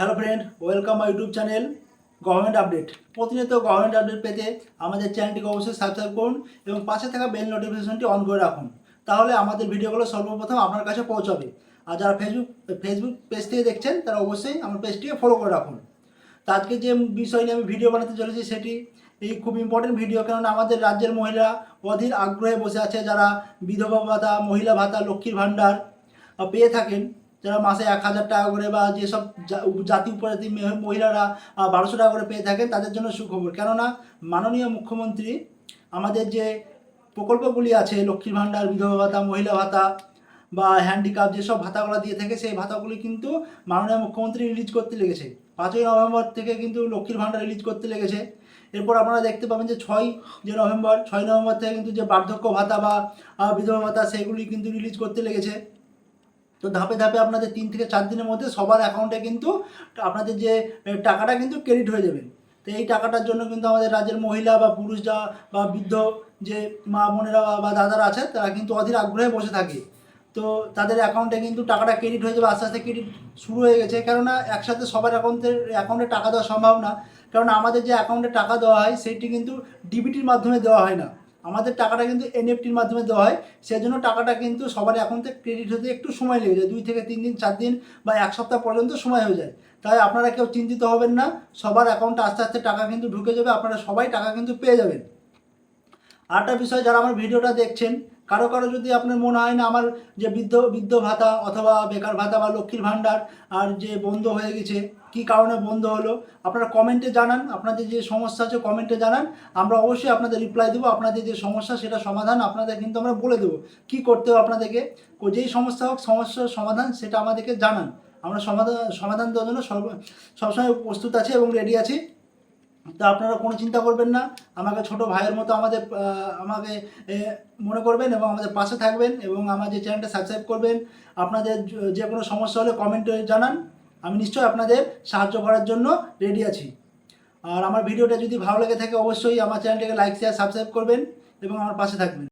Hello friend, welcome my YouTube channel government update. প্রতিনিয়ত government update পেতে আমাদের চ্যানেলটিকে অবশ্যই সাবস্ক্রাইব করুন এবং পাশে থাকা বেল নোটিফিকেশনটি অন করে রাখুন। তাহলে আমাদের ভিডিওগুলো সর্বপ্রথম আপনার কাছে পৌঁছাবে। আর যারা ফেসবুক ফেসবুক পেজ থেকে দেখছেন, তারা অবশ্যই আমার পেজটিকে ফলো করে রাখুন। তো আজকে যে বিষয় নিয়ে আমি ভিডিও বানাতে চলেছি, সেটি এই খুব ইম্পর্টেন্ট ভিডিও কেননা আমাদের রাজ্যের মহিলা অধীর আগ্রহে বসে আছে, যারা বিধবা ভাতা, মহিলা ভাতা, লক্ষ্মীর ভাণ্ডার পেয়ে থাকেন। যারা মাসে এক হাজার টাকা করে বা যেসব জাতি উপজাতি মহিলারা বারোশো টাকা করে পেয়ে থাকেন, তাদের জন্য সুখবর। কেননা মাননীয় মুখ্যমন্ত্রী, আমাদের যে প্রকল্পগুলি আছে, লক্ষ্মীর ভাণ্ডার, বিধবা ভাতা, মহিলা ভাতা বা হ্যান্ডিক্যাপ যেসব ভাতাগুলো দিয়ে থাকে, সেই ভাতাগুলি কিন্তু মাননীয় মুখ্যমন্ত্রী রিলিজ করতে লেগেছে। পাঁচই নভেম্বর থেকে কিন্তু লক্ষ্মীর ভাণ্ডার রিলিজ করতে লেগেছে। এরপর আপনারা দেখতে পাবেন যে ছয় যে নভেম্বর ছয় নভেম্বর থেকে কিন্তু যে বার্ধক্য ভাতা বা বিধবা ভাতা, সেগুলি কিন্তু রিলিজ করতে লেগেছে। তো ধাপে ধাপে আপনাদের তিন থেকে চার দিনের মধ্যে সবার অ্যাকাউন্টে কিন্তু আপনাদের যে টাকাটা কিন্তু ক্রেডিট হয়ে যাবে। তো এই টাকাটার জন্য কিন্তু আমাদের রাজ্যের মহিলা বা পুরুষ যা, বা বৃদ্ধ যে মা বোনেরা বা- দাদারা আছে, তারা কিন্তু অধীর আগ্রহে বসে থাকে। তো তাদের অ্যাকাউন্টে কিন্তু টাকাটা ক্রেডিট হয়ে যাবে, আস্তে আস্তে ক্রেডিট শুরু হয়ে গেছে। কেননা একসাথে সবার অ্যাকাউন্টের অ্যাকাউন্টে টাকা দেওয়া সম্ভব না। কারণ আমাদের যে অ্যাকাউন্টে টাকা দেওয়া হয়, সেটি কিন্তু ডিবিটির মাধ্যমে দেওয়া হয় না। আমাদের টাকাটা কিন্তু এনএফটির মাধ্যমে দেওয়া হয়। সেই জন্য টাকাটা কিন্তু সবার অ্যাকাউন্টে ক্রেডিট হতে একটু সময় লেগে যায়। দুই থেকে তিন দিন, চার দিন বা এক সপ্তাহ পর্যন্ত সময় হয়ে যায়। তাই আপনারা কেউ চিন্তিত হবেন না। সবার অ্যাকাউন্টে আস্তে আস্তে টাকা কিন্তু ঢুকে যাবে। আপনারা সবাই টাকা কিন্তু পেয়ে যাবেন। আরেকটা বিষয়, যারা আমার ভিডিওটা দেখছেন কারও কারও যদি আপনার মনে হয় না, আমার যে বৃদ্ধ বৃদ্ধ ভাতা অথবা বেকার ভাতা বা লক্ষ্মীর ভাণ্ডার আর যে বন্ধ হয়ে গেছে, কি কারণে বন্ধ হলো? আপনারা কমেন্টে জানান, আপনাদের যে সমস্যা আছে কমেন্টে জানান, আমরা অবশ্যই আপনাদের রিপ্লাই দেবো, আপনাদের যে সমস্যা সেটা সমাধান আপনাদের কিন্তু আমরা বলে দেবো। কি করতে হবে আপনাদেরকে? যেই সমস্যা হোক, সমস্যার সমাধান সেটা আমাদেরকে জানান। আমরা সমাধান সমাধান দেওয়ার জন্য সব সবসময় প্রস্তুত আছি এবং রেডি আছি। তা আপনারা কোনো চিন্তা করবেন না। আমাকে ছোট ভাইয়ের মতো আমাদের আমাকে মনে করবেন এবং আমাদের পাশে থাকবেন এবং আমার যে চ্যানেলটা সাবস্ক্রাইব করবেন। আপনাদের যে কোনো সমস্যা হলে কমেন্টে জানান। আমি নিশ্চয়ই আপনাদের সাহায্য করার জন্য রেডি আছি। আর আমার ভিডিওটা যদি ভালো লেগে থাকে অবশ্যই আমার চ্যানেলটাকে লাইক শেয়ার সাবস্ক্রাইব করবেন এবং আমার পাশে থাকবেন।